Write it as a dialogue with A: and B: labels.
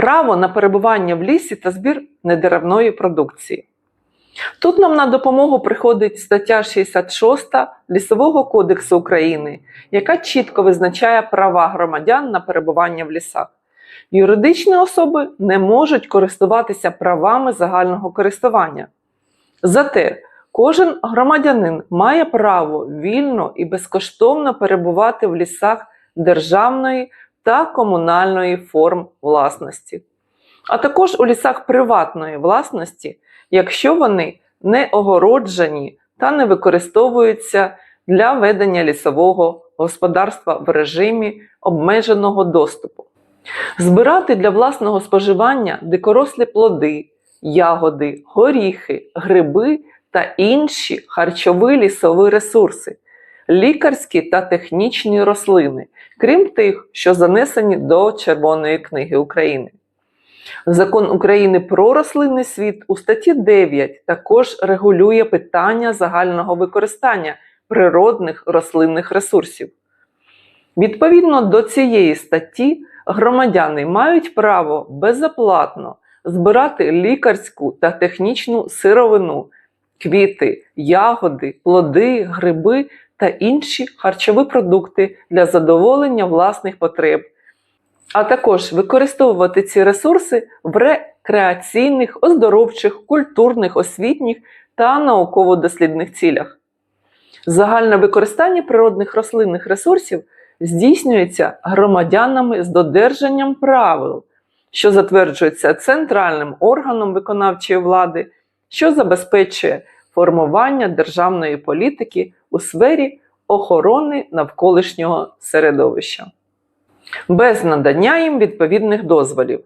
A: право на перебування в лісі та збір недеревної продукції. Тут нам на допомогу приходить стаття 66 Лісового кодексу України, яка чітко визначає права громадян на перебування в лісах. Юридичні особи не можуть користуватися правами загального користування. Зате кожен громадянин має право вільно і безкоштовно перебувати в лісах державної та комунальної форм власності, а також у лісах приватної власності, якщо вони не огороджені та не використовуються для ведення лісового господарства в режимі обмеженого доступу. Збирати для власного споживання дикорослі плоди, ягоди, горіхи, гриби та інші харчові лісові ресурси, лікарські та технічні рослини, крім тих, що занесені до Червоної книги України. Закон України про рослинний світ у статті 9 також регулює питання загального використання природних рослинних ресурсів. Відповідно до цієї статті, громадяни мають право безоплатно збирати лікарську та технічну сировину, квіти, ягоди, плоди, гриби та інші харчові продукти для задоволення власних потреб, а також використовувати ці ресурси в рекреаційних, оздоровчих, культурних, освітніх та науково-дослідних цілях. Загальне використання природних рослинних ресурсів здійснюється громадянами з додержанням правил, що затверджується центральним органом виконавчої влади, що забезпечує формування державної політики у сфері охорони навколишнього середовища без надання їм відповідних дозволів.